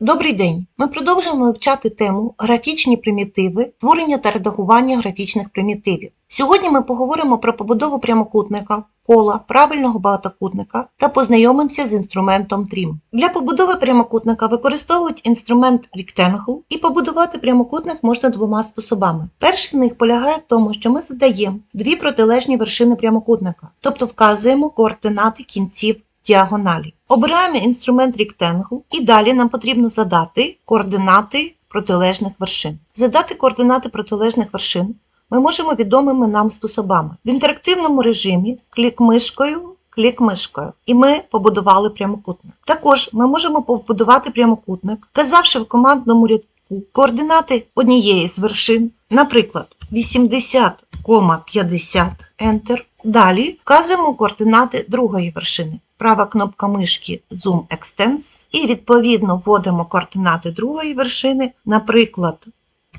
Добрий день! Ми продовжуємо вивчати тему графічні примітиви, творення та редагування графічних примітивів. Сьогодні ми поговоримо про побудову прямокутника, кола, правильного багатокутника та познайомимося з інструментом Trim. Для побудови прямокутника використовують інструмент Rectangle і побудувати прямокутник можна двома способами. Перший з них полягає в тому, що ми задаємо дві протилежні вершини прямокутника, тобто вказуємо координати кінців діагоналі. Обираємо інструмент Rectangle і далі нам потрібно задати координати протилежних вершин. Задати координати протилежних вершин ми можемо відомими нам способами. В інтерактивному режимі клік мишкою, клік мишкою, і ми побудували прямокутник. Також ми можемо побудувати прямокутник, вказавши в командному рядку координати однієї з вершин, наприклад, 80,50 Enter. Далі вказуємо координати другої вершини. Права кнопка мишки Zoom Extends і відповідно вводимо координати другої вершини, наприклад,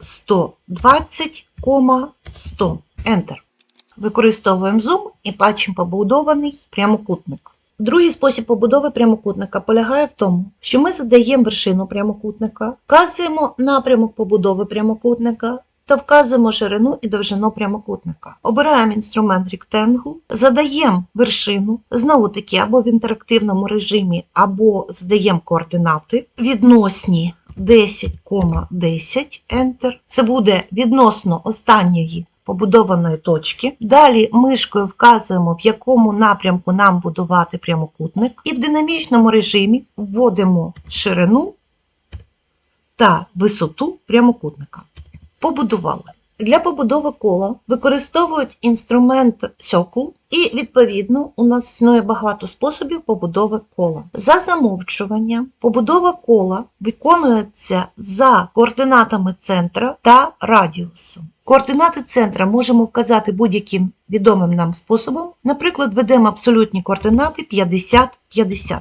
120,100 Enter. Використовуємо Zoom і бачимо побудований прямокутник. Другий спосіб побудови прямокутника полягає в тому, що ми задаємо вершину прямокутника, вказуємо напрямок побудови прямокутника та вказуємо ширину і довжину прямокутника. Обираємо інструмент Rectangle, задаємо вершину, знову таки або в інтерактивному режимі, або задаємо координати відносні 10,10 Enter. Це буде відносно останньої побудованої точки. Далі мишкою вказуємо, в якому напрямку нам будувати прямокутник, і в динамічному режимі вводимо ширину та висоту прямокутника. Побудували. Для побудови кола використовують інструмент Circle і, відповідно, у нас існує багато способів побудови кола. За замовчуванням, побудова кола виконується за координатами центра та радіусом. Координати центра можемо вказати будь-яким відомим нам способом. Наприклад, ведемо абсолютні координати 50-50.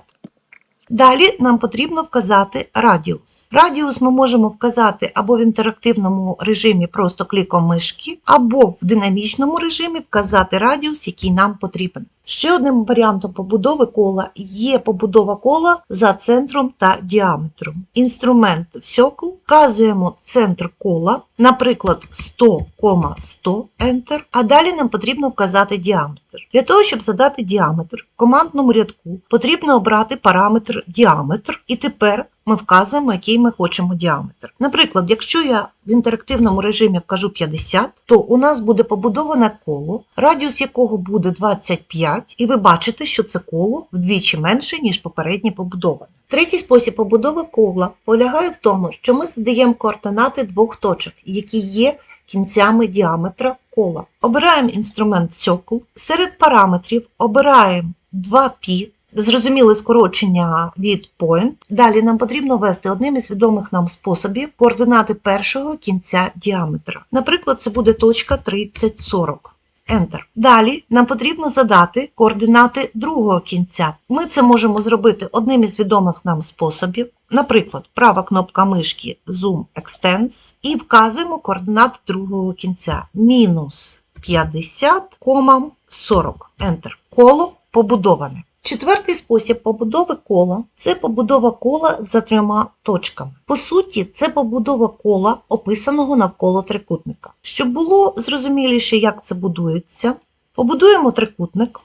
Далі нам потрібно вказати радіус. Радіус ми можемо вказати або в інтерактивному режимі просто кліком мишки, або в динамічному режимі вказати радіус, який нам потрібен. Ще одним варіантом побудови кола є побудова кола за центром та діаметром. Інструмент Circle вказуємо центр кола, наприклад, 100,100 Enter, а далі нам потрібно вказати діаметр. Для того, щоб задати діаметр, в командному рядку потрібно обрати параметр діаметр, і тепер ми вказуємо, який ми хочемо діаметр. Наприклад, якщо я в інтерактивному режимі вкажу 50, то у нас буде побудоване коло, радіус якого буде 25, і ви бачите, що це коло вдвічі менше, ніж попереднє побудоване. Третій спосіб побудови кола полягає в тому, що ми задаємо координати двох точок, які є кінцями діаметра кола. Обираємо інструмент Circle. Серед параметрів обираємо 2π, зрозуміле скорочення від point. Далі нам потрібно ввести одним із відомих нам способів координати першого кінця діаметра. Наприклад, це буде точка 3040. Enter. Далі нам потрібно задати координати другого кінця. Ми це можемо зробити одним із відомих нам способів. Наприклад, права кнопка мишки Zoom Extends і вказуємо координати другого кінця мінус 50,40. Enter. Коло побудоване. Четвертий спосіб побудови кола це побудова кола за трьома точками. По суті, це побудова кола, описаного навколо трикутника. Щоб було зрозуміліше, як це будується, побудуємо трикутник.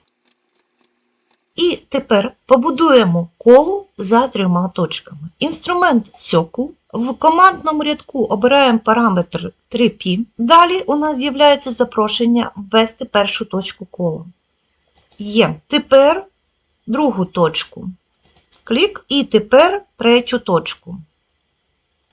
І тепер побудуємо коло за трьома точками. Інструмент Circle. В командному рядку обираємо параметр 3π. Далі у нас з'являється запрошення ввести першу точку кола. Є. Тепер другу точку. Клік і тепер третю точку.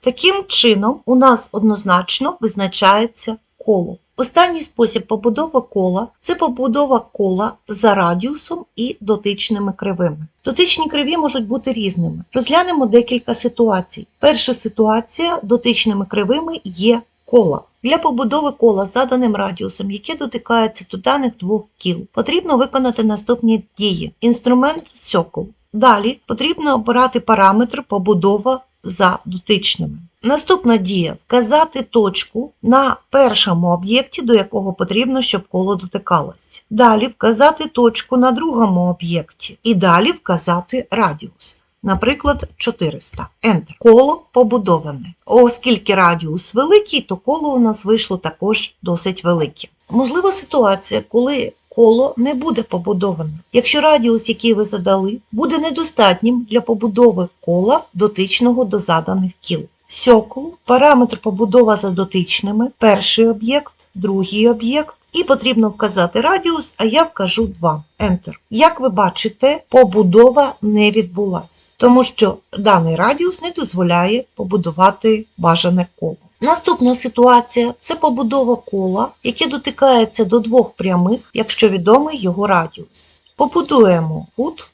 Таким чином, у нас однозначно визначається коло. Останній спосіб побудови кола це побудова кола за радіусом і дотичними кривими. Дотичні криві можуть бути різними. Розглянемо декілька ситуацій. Перша ситуація дотичними кривими є кола. Для побудови кола з заданим радіусом, яке дотикається до даних двох кіл, потрібно виконати наступні дії. Інструмент Circle. Далі потрібно обирати параметр побудова за дотичними. Наступна дія вказати точку на першому об'єкті, до якого потрібно, щоб коло дотикалось. Далі вказати точку на другому об'єкті і далі вказати радіус. Наприклад, 400. Enter. Коло побудоване. Оскільки радіус великий, то коло у нас вийшло також досить велике. Можлива ситуація, коли коло не буде побудоване. Якщо радіус, який ви задали, буде недостатнім для побудови кола, дотичного до заданих кіл. Сьокл, параметр побудова за дотичними, перший об'єкт, другий об'єкт, і потрібно вказати радіус, а я вкажу 2. Enter. Як ви бачите, побудова не відбулась, тому що даний радіус не дозволяє побудувати бажане коло. Наступна ситуація це побудова кола, яке дотикається до двох прямих, якщо відомий його радіус. Побудуємо кут,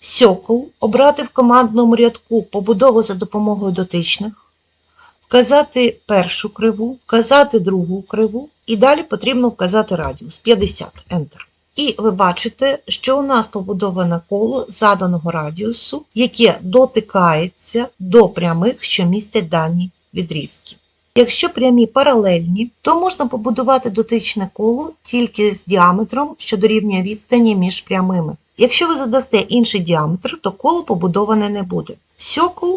сьокл, обрати в командному рядку побудову за допомогою дотичних, вказати першу криву, вказати другу криву, і далі потрібно вказати радіус 50 Enter. І ви бачите, що у нас побудоване коло заданого радіусу, яке дотикається до прямих, що містять дані відрізки. Якщо прямі паралельні, то можна побудувати дотичне коло тільки з діаметром, що дорівнює відстані між прямими. Якщо ви задасте інший діаметр, то коло побудоване не буде. Сьокл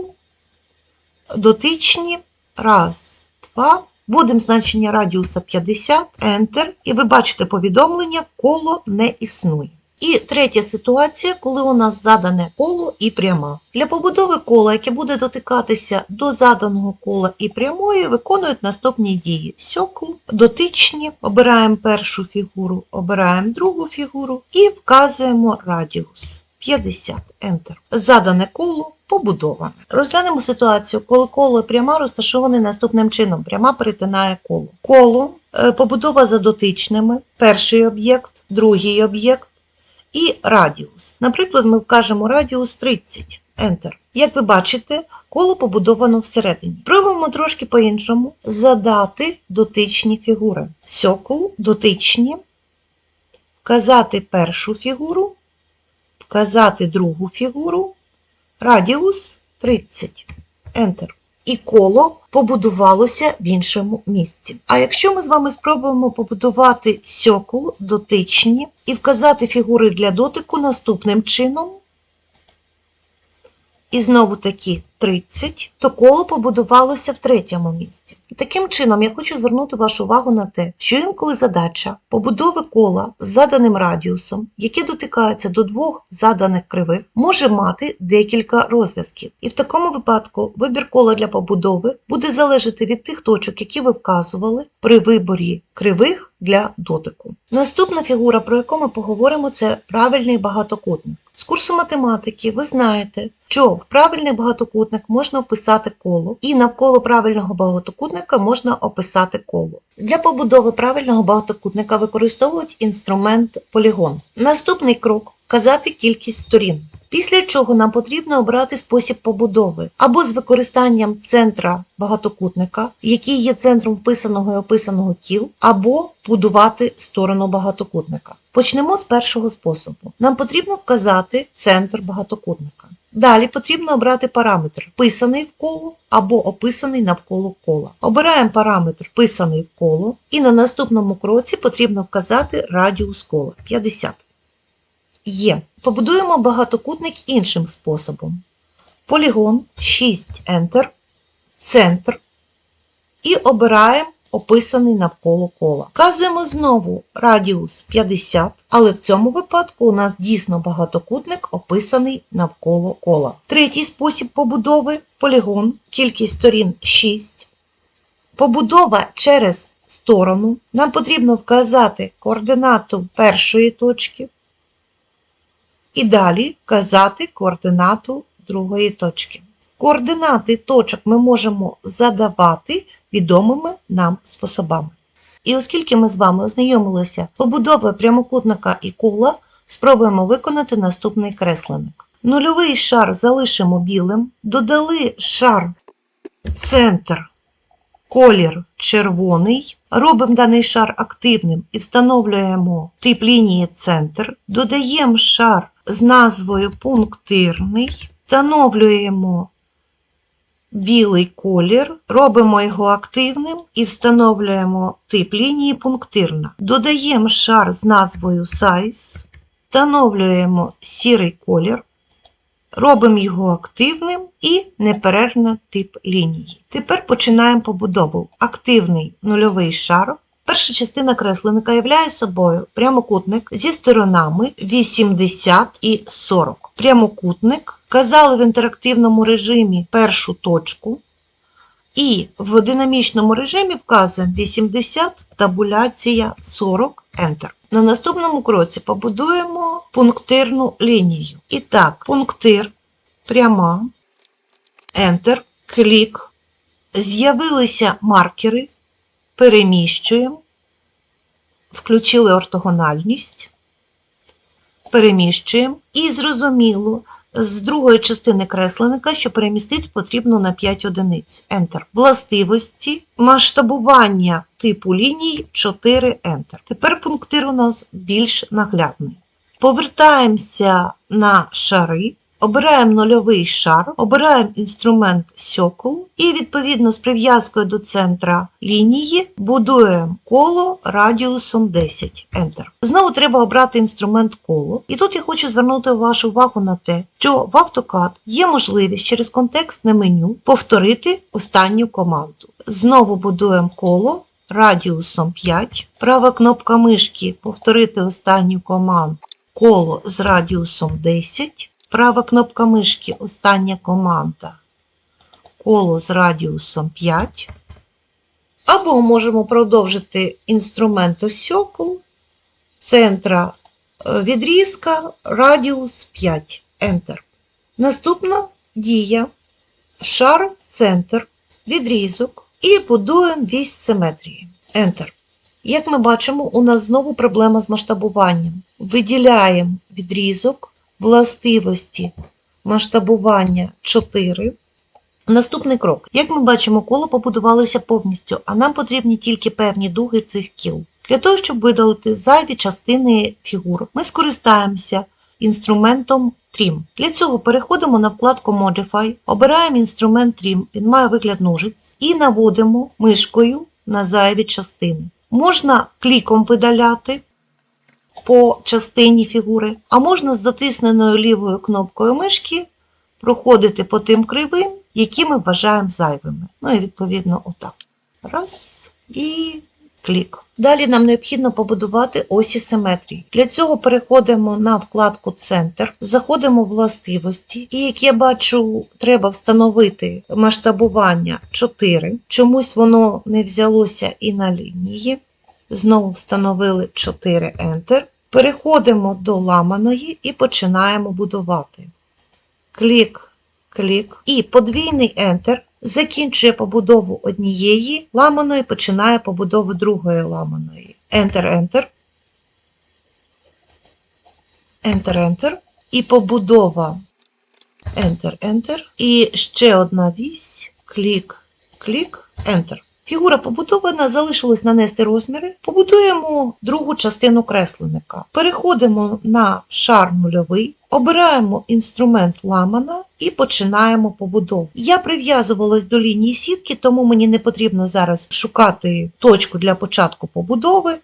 дотичні. Раз, два. Вводимо значення радіуса 50, Enter, і ви бачите повідомлення, коло не існує. І третя ситуація, коли у нас задане коло і пряма. Для побудови кола, яке буде дотикатися до заданого кола і прямої, виконують наступні дії. Сьокл, дотичні, обираємо першу фігуру, обираємо другу фігуру і вказуємо радіус 50, Enter. Задане коло побудоване. Розглянемо ситуацію, коли коло і пряма розташовані наступним чином. Пряма перетинає коло. Коло, е, побудова за дотичними, перший об'єкт, другий об'єкт і радіус. Наприклад, ми вкажемо радіус 30. Enter. Як ви бачите, коло побудовано всередині. Пробуємо трошки по-іншому задати дотичні фігури. Сьокл, дотичні, вказати першу фігуру, вказати другу фігуру, радіус 30. Enter. І коло побудувалося в іншому місці. А якщо ми з вами спробуємо побудувати сьокол дотичні і вказати фігури для дотику наступним чином, і знову таки 30, то коло побудувалося в третьому місці. Таким чином, я хочу звернути вашу увагу на те, що інколи задача побудови кола з заданим радіусом, яке дотикається до двох заданих кривих, може мати декілька розв'язків. І в такому випадку вибір кола для побудови буде залежати від тих точок, які ви вказували при виборі кривих для дотику. Наступна фігура, про яку ми поговоримо, це правильний багатокутник. З курсу математики ви знаєте, що в правильний багатокутник можна вписати коло, і навколо правильного багатокутника можна описати коло. Для побудови правильного багатокутника використовують інструмент полігон. Наступний крок вказати кількість сторін. Після чого нам потрібно обрати спосіб побудови або з використанням центра багатокутника, який є центром вписаного і описаного кіл, або будувати сторону багатокутника. Почнемо з першого способу. Нам потрібно вказати центр багатокутника. Далі потрібно обрати параметр вписаний в коло або описаний навколо кола. Обираємо параметр вписаний в коло і на наступному кроці потрібно вказати радіус кола 50. Є. Побудуємо багатокутник іншим способом. Полігон 6 Enter, центр і обираємо описаний навколо кола. Вказуємо знову радіус 50, але в цьому випадку у нас дійсно багатокутник описаний навколо кола. Третій спосіб побудови полігон, кількість сторін 6. Побудова через сторону. Нам потрібно вказати координату першої точки. І далі вказати координату другої точки. Координати точок ми можемо задавати відомими нам способами. І оскільки ми з вами ознайомилися побудовою прямокутника і кола, спробуємо виконати наступний кресленик. Нульовий шар залишимо білим, додали шар центр, колір червоний, робимо даний шар активним і встановлюємо тип лінії центр, додаємо шар з назвою пунктирний, встановлюємо білий колір, робимо його активним і встановлюємо тип лінії пунктирна. Додаємо шар з назвою Size, встановлюємо сірий колір, робимо його активним і неперервно тип лінії. Тепер починаємо побудову. Активний нульовий шар. Перша частина кресленика являє собою прямокутник зі сторонами 80 і 40. Прямокутник вказали в інтерактивному режимі першу точку, і в динамічному режимі вказуємо 80, табуляція 40, Enter. На наступному кроці побудуємо пунктирну лінію. І так, пунктир, пряма, Enter, клік. З'явилися маркери, переміщуємо, включили ортогональність, переміщуємо і зрозуміло, з другої частини кресленика, що перемістити потрібно на 5 одиниць. Enter. Властивості масштабування типу ліній 4 Enter. Тепер пунктир у нас більш наглядний. Повертаємося на шари. Обираємо нульовий шар, обираємо інструмент Circle і відповідно з прив'язкою до центра лінії будуємо коло радіусом 10 Enter. Знову треба обрати інструмент коло. І тут я хочу звернути вашу увагу на те, що в AutoCAD є можливість через контекстне меню повторити останню команду. Знову будуємо коло радіусом 5. Права кнопка мишки повторити останню команду коло з радіусом 10. Права кнопка мишки, остання команда. Коло з радіусом 5. Або можемо продовжити інструмент Circle, центра е, відрізка, радіус 5. Enter. Наступна дія. Шар, центр, відрізок і будуємо вісь симетрії. Enter. Як ми бачимо, у нас знову проблема з масштабуванням. Виділяємо відрізок властивості масштабування 4. Наступний крок. Як ми бачимо, коло побудувалося повністю, а нам потрібні тільки певні дуги цих кіл. Для того, щоб видалити зайві частини фігур, ми скористаємося інструментом Trim. Для цього переходимо на вкладку Modify, обираємо інструмент Trim, він має вигляд ножиць, і наводимо мишкою на зайві частини. Можна кліком видаляти по частині фігури, а можна з затисненою лівою кнопкою мишки проходити по тим кривим, які ми вважаємо зайвими. Ну і відповідно отак. Раз і клік. Далі нам необхідно побудувати осі симетрії. Для цього переходимо на вкладку Центр, заходимо в властивості, і як я бачу, треба встановити масштабування 4. Чомусь воно не взялося і на лінії. Знову встановили 4 Enter. Переходимо до ламаної і починаємо будувати. Клік, клік. І подвійний Enter закінчує побудову однієї ламаної, починає побудову другої ламаної. Enter, Enter. Enter, Enter. І побудова Enter, Enter. І ще одна вісь. Клік, клік, Enter. Фігура побудована, залишилось нанести розміри. Побудуємо другу частину кресленика. Переходимо на шар нульовий, обираємо інструмент ламана і починаємо побудову. Я прив'язувалась до лінії сітки, тому мені не потрібно зараз шукати точку для початку побудови.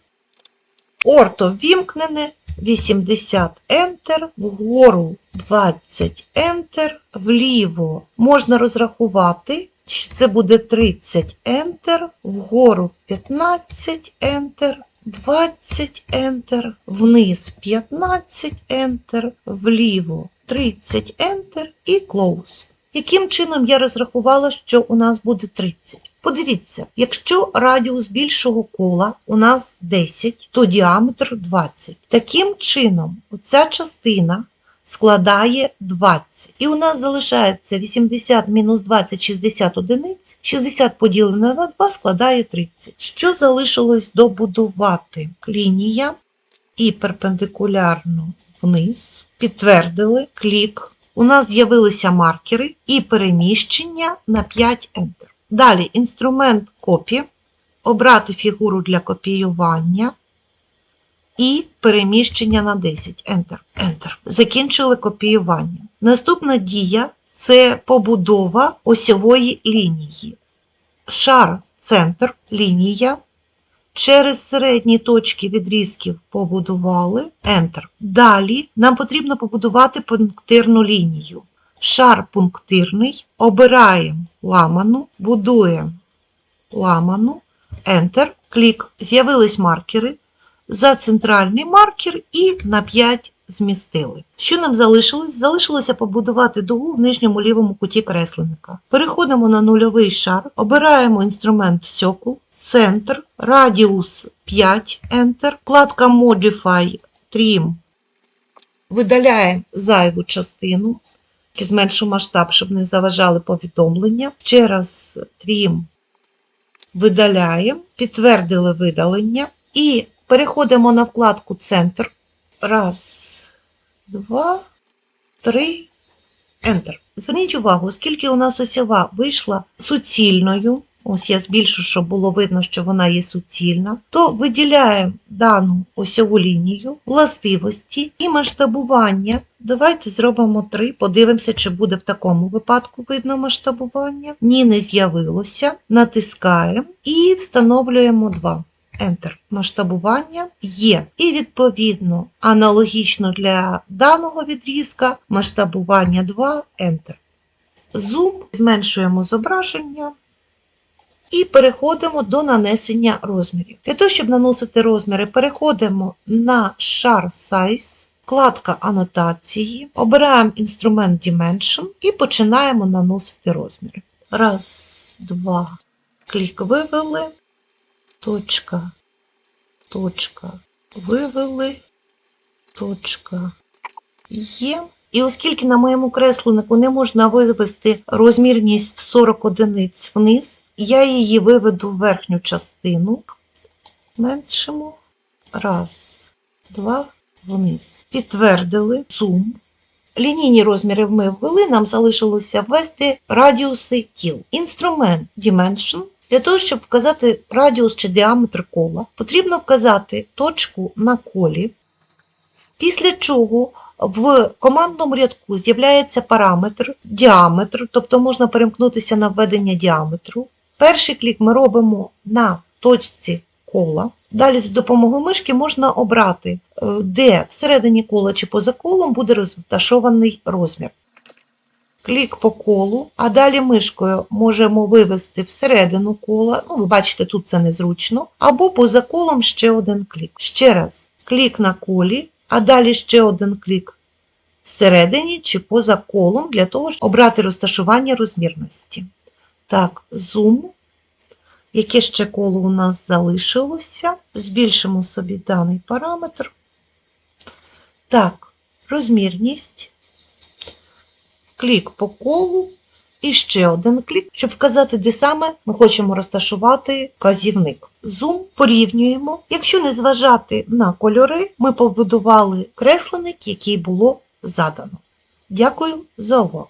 Орто ввімкнене, 80 Enter, вгору 20 Enter, вліво можна розрахувати це буде 30 Enter, вгору 15 Enter, 20 Enter, вниз 15 Enter, вліво 30 Enter і Close. Яким чином я розрахувала, що у нас буде 30? Подивіться, якщо радіус більшого кола у нас 10, то діаметр 20. Таким чином, оця частина складає 20. І у нас залишається 80 мінус 20 60 одиниць. 60 поділене на 2 складає 30. Що залишилось добудувати? Лінія і перпендикулярно вниз. Підтвердили клік. У нас з'явилися маркери і переміщення на 5 Enter. Далі інструмент копі. Обрати фігуру для копіювання і переміщення на 10. Enter. Enter. Закінчили копіювання. Наступна дія це побудова осьової лінії. Шар, центр, лінія. Через середні точки відрізків побудували Enter. Далі нам потрібно побудувати пунктирну лінію. шар пунктирний, обираємо ламану, будуємо ламану, Enter, клік, з'явились маркери, за центральний маркер і на 5 змістили. Що нам залишилось? Залишилося побудувати дугу в нижньому лівому куті кресленника. Переходимо на нульовий шар, обираємо інструмент Circle, центр, радіус 5, Enter, вкладка Modify, Trim. Видаляємо зайву частину, зменшу масштаб, щоб не заважали повідомлення. Ще раз Trim видаляємо, підтвердили видалення і переходимо на вкладку Центр. Раз, два, три, Enter. Зверніть увагу, оскільки у нас осьова вийшла суцільною, ось я збільшу, щоб було видно, що вона є суцільна, то виділяємо дану осьову лінію, властивості і масштабування. Давайте зробимо 3, подивимося, чи буде в такому випадку видно масштабування. Ні, не з'явилося. Натискаємо і встановлюємо 2. Enter. Масштабування є. І відповідно аналогічно для даного відрізка масштабування 2 Enter. Зум, зменшуємо зображення і переходимо до нанесення розмірів. Для того, щоб наносити розміри, переходимо на шар Size, вкладка анотації, обираємо інструмент Dimension і починаємо наносити розміри. Раз, два, клік вивели точка, точка, вивели, точка є. І оскільки на моєму кресленнику не можна вивести розмірність в 40 одиниць вниз, я її виведу в верхню частину, меншимо, раз, два, вниз. Підтвердили зум. Лінійні розміри ми ввели, нам залишилося ввести радіуси кіл. Інструмент Dimension для того, щоб вказати радіус чи діаметр кола, потрібно вказати точку на колі, після чого в командному рядку з'являється параметр діаметр, тобто можна перемкнутися на введення діаметру. Перший клік ми робимо на точці кола. Далі за допомогою мишки можна обрати, е, де всередині кола чи поза колом буде розташований розмір клік по колу, а далі мишкою можемо вивести всередину кола. Ну, ви бачите, тут це незручно. Або поза колом ще один клік. Ще раз, клік на колі, а далі ще один клік всередині чи поза колом для того, щоб обрати розташування розмірності. Так, зум. Яке ще коло у нас залишилося? Збільшимо собі даний параметр. Так, розмірність клік по колу і ще один клік, щоб вказати, де саме ми хочемо розташувати казівник. Зум порівнюємо. Якщо не зважати на кольори, ми побудували кресленик, який було задано. Дякую за увагу!